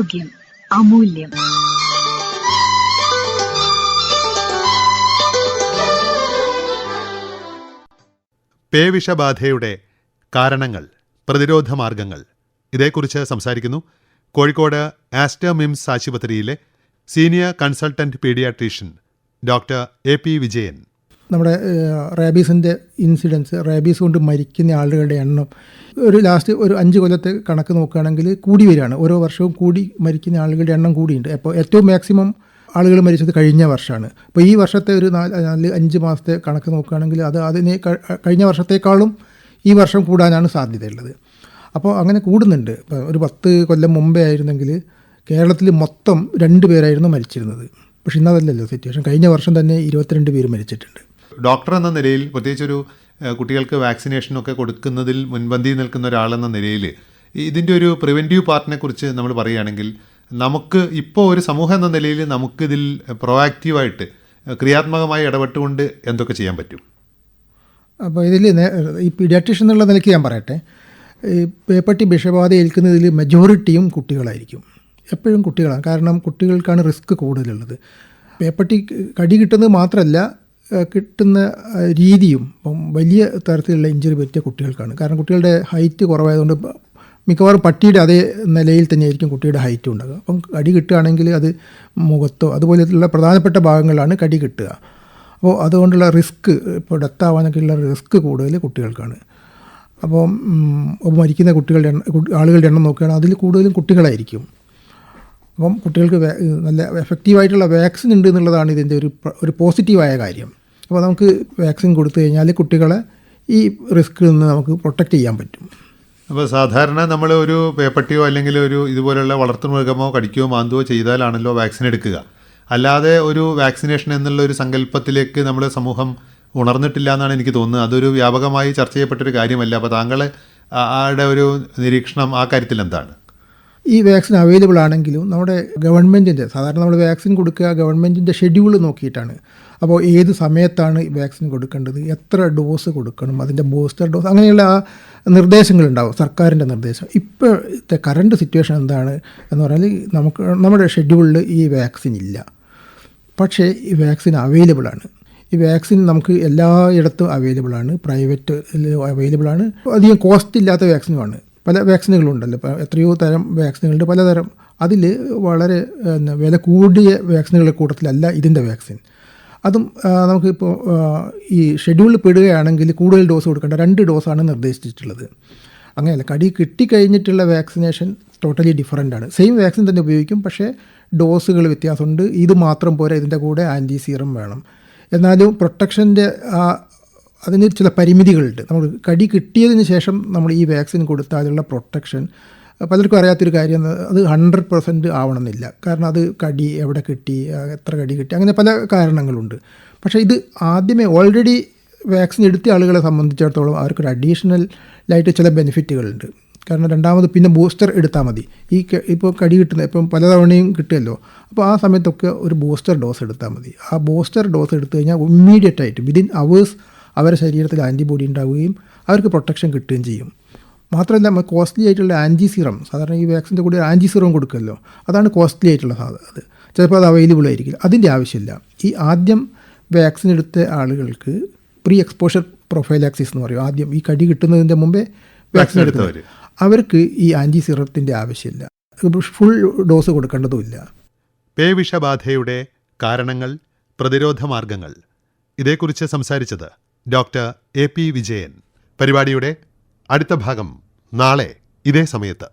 ആരോഗ്യം അമൂല്യം. പേവിഷബാധയുടെ കാരണങ്ങൾ പ്രതിരോധ മാർഗങ്ങൾ ഇതേക്കുറിച്ച് സംസാരിക്കുന്നു കോഴിക്കോട് ആസ്റ്റർ മിംസ് ആശുപത്രിയിലെ senior consultant paediatrician doctor A P Vijayan. നമ്മുടെ റാബീസിന്റെ ഇൻസിഡൻസ് റാബീസ് കൊണ്ട് മരിക്കുന്ന ആളുകളുടെ എണ്ണം ഒരു ലാസ്റ്റ് ഒരു അഞ്ച് കൊല്ലത്തെ കണക്ക് നോക്കുകയാണെങ്കിൽ കൂടി വരികയാണ്. ഓരോ വർഷവും കൂടി മരിക്കുന്ന ആളുകളുടെ എണ്ണം കൂടിയുണ്ട്. അപ്പോൾ ഏറ്റവും മാക്സിമം ആളുകൾ മരിച്ചത് കഴിഞ്ഞ വർഷമാണ്. അപ്പോൾ ഈ വർഷത്തെ ഒരു നാല് നാല് അഞ്ച് മാസത്തെ കണക്ക് നോക്കുകയാണെങ്കിൽ അത് അതിനെ കഴിഞ്ഞ വർഷത്തേക്കാളും ഈ വർഷം കൂടാനാണ് സാധ്യതയുള്ളത്. അപ്പോൾ അങ്ങനെ കൂടുന്നുണ്ട്. ഒരു പത്ത് കൊല്ലം മുമ്പേ ആയിരുന്നെങ്കിൽ കേരളത്തിൽ മൊത്തം രണ്ട് പേരായിരുന്നു മരിച്ചിരുന്നത്. പക്ഷെ ഇന്നതല്ലല്ലോ സിറ്റുവേഷൻ. കഴിഞ്ഞ വർഷം തന്നെ ഇരുപത്തിരണ്ട് പേര് മരിച്ചിട്ടുണ്ട്. ഡോക്ടർ എന്ന നിലയിൽ പ്രത്യേകിച്ചൊരു കുട്ടികൾക്ക് വാക്സിനേഷനൊക്കെ കൊടുക്കുന്നതിൽ മുൻപന്തിയിൽ നിൽക്കുന്ന ഒരാളെന്ന നിലയിൽ ഇതിന്റെ ഒരു പ്രിവെന്റീവ് പാർട്ടിനെ കുറിച്ച് നമ്മൾ പറയുകയാണെങ്കിൽ നമുക്ക് ഇപ്പോൾ ഒരു സമൂഹം എന്ന നിലയിൽ നമുക്കിതിൽ പ്രൊവാക്റ്റീവായിട്ട് ക്രിയാത്മകമായി ഇടപെട്ടുകൊണ്ട് എന്തൊക്കെ ചെയ്യാൻ പറ്റും? അപ്പോൾ ഇതിൽ ഈ പീഡിയാട്രീഷ്യൻ എന്നുള്ള നിലയ്ക്ക് ഞാൻ പറയട്ടെ ഈ പേപ്പട്ടി വിഷബാധ ഏൽക്കുന്നതിൽ മെജോറിറ്റിയും കുട്ടികളായിരിക്കും. എപ്പോഴും കുട്ടികളാണ്. കാരണം കുട്ടികൾക്കാണ് റിസ്ക് കൂടുതലുള്ളത്. പേപ്പട്ടി കടി കിട്ടുന്നത് മാത്രമല്ല കിട്ടുന്ന രീതിയും വലിയ തരത്തിലുള്ള ഇഞ്ചുറി പറ്റിയ കുട്ടികൾക്കാണ്. കാരണം കുട്ടികളുടെ ഹൈറ്റ് കുറവായതുകൊണ്ട് മിക്കവാറും പട്ടിയുടെ അതേ നിലയിൽ തന്നെയായിരിക്കും കുട്ടിയുടെ ഹൈറ്റ് ഉണ്ടാകുക അപ്പം കടി കിട്ടുകയാണെങ്കിൽ അത് മുഖത്തോ അതുപോലെയുള്ള പ്രധാനപ്പെട്ട ഭാഗങ്ങളിലാണ് കടി കിട്ടുക. അപ്പോൾ അതുകൊണ്ടുള്ള റിസ്ക് ഇപ്പോൾ ഡെത്ത് ആവാനൊക്കെയുള്ള റിസ്ക് കൂടുതൽ കുട്ടികൾക്കാണ്. അപ്പോൾ മരിക്കുന്ന കുട്ടികളുടെ ആളുകളുടെ എണ്ണം നോക്കുകയാണെങ്കിൽ അതിൽ കൂടുതലും കുട്ടികളായിരിക്കും. അപ്പം കുട്ടികൾക്ക് നല്ല എഫക്റ്റീവായിട്ടുള്ള വാക്സിൻ ഉണ്ട് എന്നുള്ളതാണ് ഇതിന്റെ ഒരു ഒരു പോസിറ്റീവായ കാര്യം. അപ്പോൾ നമുക്ക് വാക്സിൻ കൊടുത്തു കഴിഞ്ഞാൽ കുട്ടികളെ ഈ റിസ്കിൽ നിന്ന് നമുക്ക് പ്രൊട്ടക്റ്റ് ചെയ്യാൻ പറ്റും. അപ്പോൾ സാധാരണ നമ്മൾ ഒരു പേപ്പട്ടിയോ അല്ലെങ്കിൽ ഒരു ഇതുപോലുള്ള വളർത്തുമൃഗമോ കടിക്കുകയോ മാന്തുകയോ ചെയ്താലാണല്ലോ വാക്സിൻ എടുക്കുക. അല്ലാതെ ഒരു വാക്സിനേഷൻ എന്നുള്ള ഒരു സങ്കല്പത്തിലേക്ക് നമ്മൾ സമൂഹം ഉണർന്നിട്ടില്ല എന്നാണ് എനിക്ക് തോന്നുന്നത്. അതൊരു വ്യാപകമായി ചർച്ച ചെയ്യപ്പെട്ടൊരു കാര്യമല്ല. അപ്പോൾ താങ്കൾ ആടെ ഒരു നിരീക്ഷണം ആ കാര്യത്തിൽ എന്താണ്? ഈ വാക്സിൻ അവൈലബിൾ ആണെങ്കിലും നമ്മുടെ ഗവൺമെന്റിന്റെ സാധാരണ നമ്മൾ വാക്സിൻ കൊടുക്കുക ഗവൺമെന്റിന്റെ ഷെഡ്യൂൾ നോക്കിയിട്ടാണ് അപ്പോൾ ഏത് സമയത്താണ് വാക്സിൻ കൊടുക്കേണ്ടത്? എത്ര ഡോസ് കൊടുക്കണം? അതിന്റെ ബൂസ്റ്റർ ഡോസ് അങ്ങനെയുള്ള നിർദ്ദേശങ്ങളുണ്ടാവും സർക്കാരിന്റെ നിർദ്ദേശം. ഇപ്പോഴത്തെ കറണ്ട് സിറ്റുവേഷൻ എന്താണ് എന്ന് പറഞ്ഞാൽ നമുക്ക് നമ്മുടെ ഷെഡ്യൂളിൽ ഈ വാക്സിൻ ഇല്ല. പക്ഷേ ഈ വാക്സിൻ അവൈലബിൾ ആണ്. ഈ വാക്സിൻ നമുക്ക് എല്ലായിടത്തും അവൈലബിൾ ആണ് പ്രൈവറ്റ് അവൈലബിൾ ആണ്. അധികം കോസ്റ്റ് ഇല്ലാത്ത വാക്സിനുമാണ്. പല വാക്സിനുകളുണ്ടല്ലോ ഇപ്പോൾ എത്രയോ തരം വാക്സിനുകളുണ്ട് പലതരം. അതിൽ വളരെ വില കൂടിയ വാക്സിനുകളുടെ കൂട്ടത്തിലല്ല ഇതിന്റെ വാക്സിൻ. അതും നമുക്കിപ്പോൾ ഈ ഷെഡ്യൂളിൽ പെടുകയാണെങ്കിൽ കൂടുതൽ ഡോസ് കൊടുക്കേണ്ട രണ്ട് ഡോസാണ് നിർദ്ദേശിച്ചിട്ടുള്ളത്. അങ്ങനെയല്ല കടി കിട്ടിക്കഴിഞ്ഞിട്ടുള്ള വാക്സിനേഷൻ ടോട്ടലി ഡിഫറന്റ് ആണ്. സെയിം വാക്സിൻ തന്നെ ഉപയോഗിക്കും പക്ഷേ ഡോസുകൾ വ്യത്യാസമുണ്ട്. ഇത് മാത്രം പോരാ ഇതിന്റെ കൂടെ ആന്റി സീറം വേണം. എന്നാലും പ്രൊട്ടക്ഷന്റെ അതിന് ചില പരിമിതികളുണ്ട്. നമ്മൾ കടി കിട്ടിയതിന് ശേഷം നമ്മൾ ഈ വാക്സിൻ കൊടുത്താലുള്ള പ്രൊട്ടക്ഷൻ പലർക്കും അറിയാത്തൊരു കാര്യം അത് ഹൺഡ്രഡ് പെർസെന്റ് ആവണമെന്നില്ല. കാരണം അത് കടി എവിടെ കിട്ടി എത്ര കടി കിട്ടി അങ്ങനെ പല കാരണങ്ങളുണ്ട്. പക്ഷേ ഇത് ആദ്യമേ ഓൾറെഡി വാക്സിൻ എടുത്ത ആളുകളെ സംബന്ധിച്ചിടത്തോളം അവർക്കൊരു അഡീഷണൽ ആയിട്ട് ചില ബെനിഫിറ്റുകളുണ്ട് കാരണം രണ്ടാമത് പിന്നെ ബൂസ്റ്റർ എടുത്താൽ മതി. ഈ ഇപ്പോൾ കടി കിട്ടുന്ന ഇപ്പം പലതവണയും കിട്ടുമല്ലോ അപ്പോൾ ആ സമയത്തൊക്കെ ഒരു ബൂസ്റ്റർ ഡോസ് എടുത്താൽ മതി. ആ ബൂസ്റ്റർ ഡോസ് എടുത്തു കഴിഞ്ഞാൽ ഇമ്മീഡിയറ്റ് ആയിട്ട് വിതിൻ അവേഴ്സ് അവരുടെ ശരീരത്തിൽ ആന്റിബോഡി ഉണ്ടാവുകയും അവർക്ക് പ്രൊട്ടക്ഷൻ കിട്ടുകയും ചെയ്യും. മാത്രമല്ല നമ്മൾ കോസ്റ്റ്ലി ആയിട്ടുള്ള ആന്റി സീറം സാധാരണ ഈ വാക്സിന്റെ കൂടെ ആന്റി സീറം കൊടുക്കുമല്ലോ അതാണ് കോസ്റ്റ്ലി ആയിട്ടുള്ള സാധനം അത്. ചിലപ്പോൾ അത് അവൈലബിൾ ആയിരിക്കില്ല. അതിന്റെ ആവശ്യമില്ല. ഈ ആദ്യം വാക്സിൻ എടുത്ത ആളുകൾക്ക് പ്രീ എക്സ്പോഷർ പ്രൊഫൈലാക്സിസ് എന്ന് പറയും. ആദ്യം ഈ കടി കിട്ടുന്നതിന്റെ മുമ്പേ വാക്സിൻ എടുത്തവർ അവർക്ക് ഈ ആന്റി സീറത്തിന്റെ ആവശ്യമില്ല. Full dose കൊടുക്കേണ്ടതുമില്ല. പേവിഷബാധയുടെ കാരണങ്ങൾ പ്രതിരോധ മാർഗങ്ങൾ. ഇതേക്കുറിച്ച് സംസാരിച്ചത് ഡോക്ടർ എ പി വിജയൻ. പരിപാടിയുടെ അടുത്ത ഭാഗം. നാളെ ഇതേ സമയത്ത്